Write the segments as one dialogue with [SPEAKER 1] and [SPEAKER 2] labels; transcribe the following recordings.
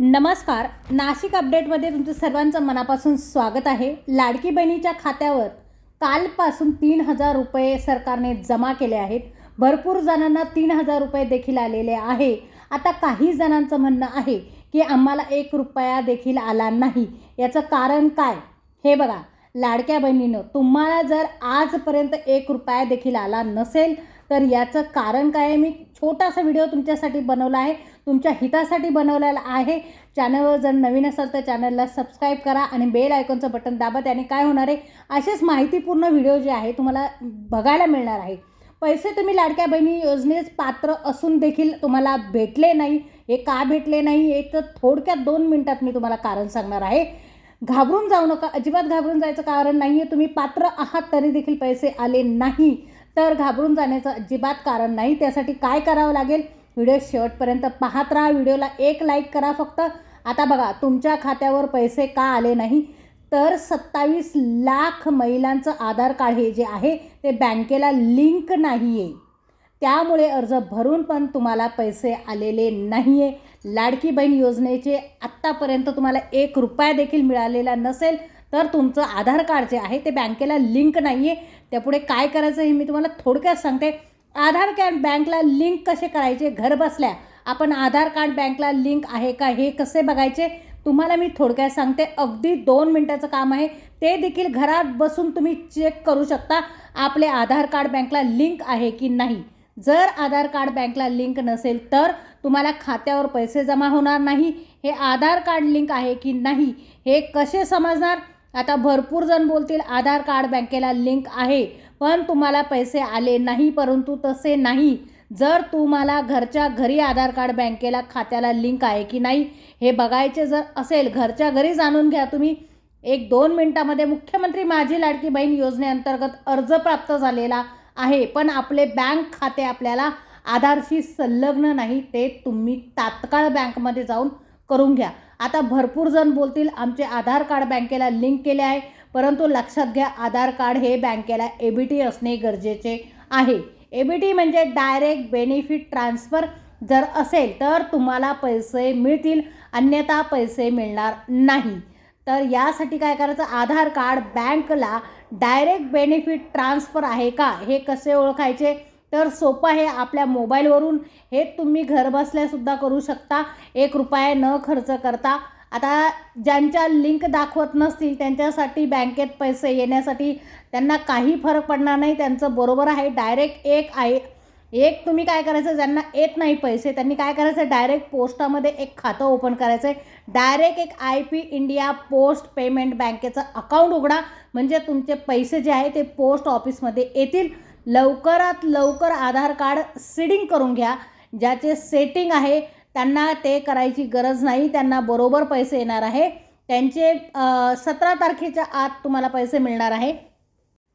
[SPEAKER 1] नमस्कार. नाशिक अपडेटमध्ये तुमचं सर्वांचं मनापासून स्वागत आहे. लाडकी बहिणीच्या खात्यावर कालपासून तीन हजार रुपये सरकारने जमा केले आहेत. भरपूर जणांना तीन हजार रुपये देखील आलेले आहे. आता काही जणांचं म्हणणं आहे की आम्हाला एक रुपया देखील आला नाही. याचं कारण काय? हे बघा. लाडक्या बहिणीनं तुम्हाला जर आजपर्यंत एक रुपया देखील आला नसेल तर याचं कारण काय आहे? मी छोटासा व्हिडिओ तुमच्यासाठी बनवला आहे. तुमच्या हितासाठी बनवलेला आहे. चॅनलवर जर नवीन असाल तर चॅनलला सबस्क्राईब करा आणि बेल आयकॉनचं बटन दाबा त्याने काय होणार आहे? असेच माहितीपूर्ण व्हिडिओ जे आहे तुम्हाला बघायला मिळणार आहे. पैसे तुम्ही लाडक्या बहिणी योजनेस पात्र असून देखील तुम्हाला भेटले नाही. हे का भेटले नाही? हे तर थोडक्यात दोन मिनटात मी तुम्हाला कारण सांगणार आहे. घाबरून जाऊ नका. अजिबात घाबरून जायचं कारण नाही आहे तुम्ही पात्र आहात तरी देखील पैसे आले नाही. तर घाबरून जाण्याचं अजिबात कारण नाही. त्यासाठी काय करावं लागेल? व्हिडिओ शेवटपर्यंत पाहत राहा. व्हिडिओला एक लाईक करा फक्त. आता बघा तुमच्या खात्यावर पैसे का आले नाही? तर सत्तावीस लाख महिलांचं आधार कार्ड हे जे आहे ते बँकेला लिंक नाही आहे त्यामुळे अर्ज भरून पण तुम्हाला पैसे आलेले नाही आहे लाडकी बहीण योजनेचे आत्तापर्यंत तुम्हाला एक रुपया देखील मिळालेला नसेल. तर तुमचं आधार कार्ड जे आहे ते बँकेला लिंक नाही आहे त्यापुढे काय करायचं हे मी तुम्हाला थोडक्यात सांगते. आधार कार्ड बँकला लिंक कसे करायचे? घर बसल्या. आपण आधार कार्ड बँकला लिंक आहे का हे कसे बघायचे? तुम्हाला मी थोडक्यात सांगते. अगदी दोन मिनटाचं काम आहे. ते देखील घरात बसून तुम्ही चेक करू शकता. आपले आधार कार्ड बँकला लिंक आहे की नाही? जर आधार कार्ड बँकला लिंक नसेल तर तुम्हाला खात्यावर पैसे जमा होणार नाही. हे आधार कार्ड लिंक आहे की नाही? हे कसे समजणार? आता भरपूर जण बोलतील आधार कार्ड बँकेला लिंक आहे पण तुम्हाला पैसे आले नाही परंतु तसे नाही. जर तुम्हाला घरच्या घरी आधार कार्ड बँकेला खात्याला लिंक आहे की नाही हे बघायचे जर असेल घरच्या घरी जाणून घ्या तुम्ही. एक दोन मिनटामध्ये मुख्यमंत्री माझी लाडकी बहीण योजनेअंतर्गत अर्ज प्राप्त झालेला आहे पण आपले बँक खाते आपल्याला आधारशी संलग्न नाही ते तुम्ही तात्काळ बँकमध्ये जाऊन करून घ्या. आता भरपूर जण बोलतील आमचे आधार कार्ड बँकेला लिंक केले आहे. परंतु लक्षात घ्या आधार कार्ड हे बँकेला ए बी टी असणे गरजेचे आहे. ए बी टी म्हणजे डायरेक्ट बेनिफिट ट्रान्सफर जर असेल तर तुम्हाला पैसे मिळतील अन्यथा पैसे मिळणार नाही. तर यासाठी काय करायचं? आधार कार्ड बँकला डायरेक्ट बेनिफिट ट्रान्सफर आहे का? हे कसे ओळखायचे? तर सोपं आहे आपल्या मोबाईलवरून हे तुम्ही घरबसल्यासुद्धा करू शकता. एक रुपया न खर्च करता. आता ज्यांच्या लिंक दाखवत नसतील त्यांच्यासाठी बँकेत पैसे येण्यासाठी त्यांना काही फरक पडणार नाही. त्यांचं बरोबर आहे. डायरेक्ट एक आहे. एक तुम्ही काय करायचं? ज्यांना येत नाही पैसे त्यांनी काय करायचं? डायरेक्ट पोस्टामध्ये एक खातं ओपन करायचं आहे डायरेक्ट एक I P India post payment बँकेचं अकाउंट उघडा. म्हणजे तुमचे पैसे जे आहे ते पोस्ट ऑफिसमध्ये येतील. लवकरात लवकर आधार कार्ड सीडिंग करून घ्या. ज्याचे सेटिंग आहे त्यांना ते करायची गरज नाही त्यांना बरोबर पैसे येणार आहे. त्यांचे सतरा तारखेच्या आत तुम्हाला पैसे मिळणार आहे.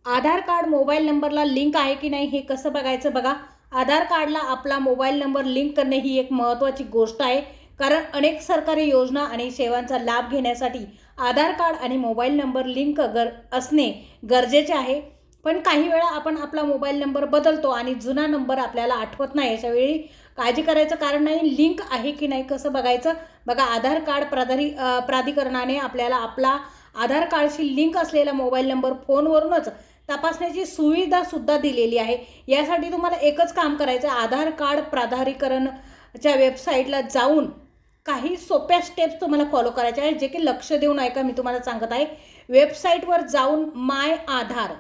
[SPEAKER 1] आधार कार्ड मोबाईल नंबरला लिंक आहे की नाही हे कसं बघायचं बघा. आधार कार्डला आपला मोबाईल नंबर लिंक करणे ही एक महत्त्वाची गोष्ट आहे. कारण अनेक सरकारी योजना आणि सेवांचा लाभ घेण्यासाठी आधार कार्ड आणि मोबाईल नंबर लिंक गर असणे गरजेचे आहे. पण काही वेळा आपण आपला मोबाईल नंबर बदलतो आणि जुना नंबर आपल्याला आठवत नाही. अशा वेळी काळजी करायचं कारण नाही लिंक आहे की नाही कसं बघायचं? बघा आधार कार्ड प्राधारी प्राधिकरणाने आपल्याला आपला आधार कार्डशी लिंक असलेला मोबाईल नंबर फोनवरूनच तपासण्याची सुविधासुद्धा दिलेली आहे. यासाठी तुम्हाला एकच काम करायचं आधार कार्ड प्राधारीकरणच्या वेबसाईटला जाऊन काही सोप्या स्टेप्स तुम्हाला फॉलो करायच्या आहेत जे की लक्ष देऊन ऐका मी तुम्हाला सांगत आहे. वेबसाईटवर जाऊन माय आधार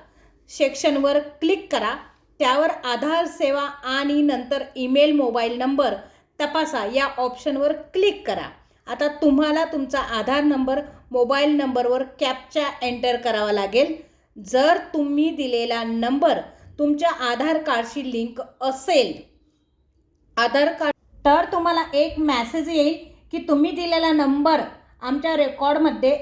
[SPEAKER 1] सेक्शनवर क्लिक करा. त्यावर आधार सेवा आणि नंतर ईमेल मोबाईल नंबर तपासा. या ऑप्शनवर क्लिक करा. आता तुम्हाला तुमचा आधार नंबर मोबाईल नंबरवर कॅपचा एंटर करावा लागेल. जर तुम्ही दिलेला नंबर तुमच्या आधार कार्डशी लिंक असेल आधार कार्ड तर तुम्हाला एक मॅसेज येईल की तुम्ही दिलेला नंबर आमच्या रेकॉर्डमध्ये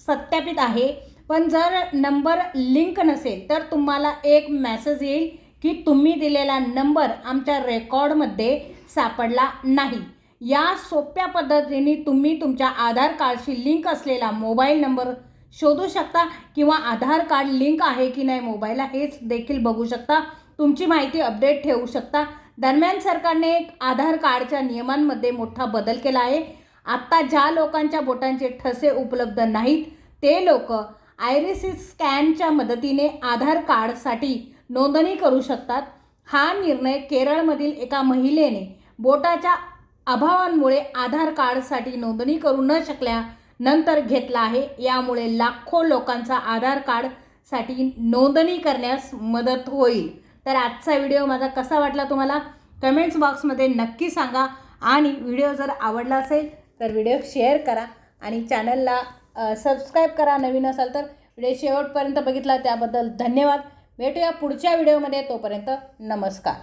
[SPEAKER 1] सत्यापित आहे. पण जर नंबर लिंक नसेल तर तुम्हाला एक मेसेज येईल की तुम्ही दिलेला नंबर आमच्या रेकॉर्डमध्ये सापडला नाही. या सोप्या पद्धतीने तुम्ही तुमच्या आधार कार्डशी लिंक असलेला मोबाईल नंबर शोधू शकता किंवा आधार कार्ड लिंक आहे की नाही मोबाईलला हेच देखील बघू शकता. तुमची माहिती अपडेट ठेवू शकता. दरम्यान सरकारने आधार कार्डच्या नियमांमध्ये मोठा बदल केला आहे. आत्ता ज्या लोकांच्या बोटांचे ठसे उपलब्ध नाहीत ते लोक आयरिसिस स्कॅनच्या मदतीने आधार कार्डसाठी नोंदणी करू शकतात. हा निर्णय केरळमधील एका महिलेने बोटाच्या अभावांमुळे आधार कार्डसाठी नोंदणी करू न शकल्यानंतर घेतला आहे. यामुळे लाखो लोकांचा आधार कार्डसाठी नोंदणी करण्यास मदत होईल. तर आजचा व्हिडिओ माझा कसा वाटला तुम्हाला? कमेंट्स बॉक्समध्ये नक्की सांगा. आणि व्हिडिओ जर आवडला असेल तर व्हिडिओ शेअर करा. आणि चॅनलला सबस्क्राईब करा नवीन असाल तर व्हिडिओ शेवटपर्यंत बघितला त्याबद्दल धन्यवाद. भेटूया पुढच्या व्हिडिओमध्ये तोपर्यंत नमस्कार.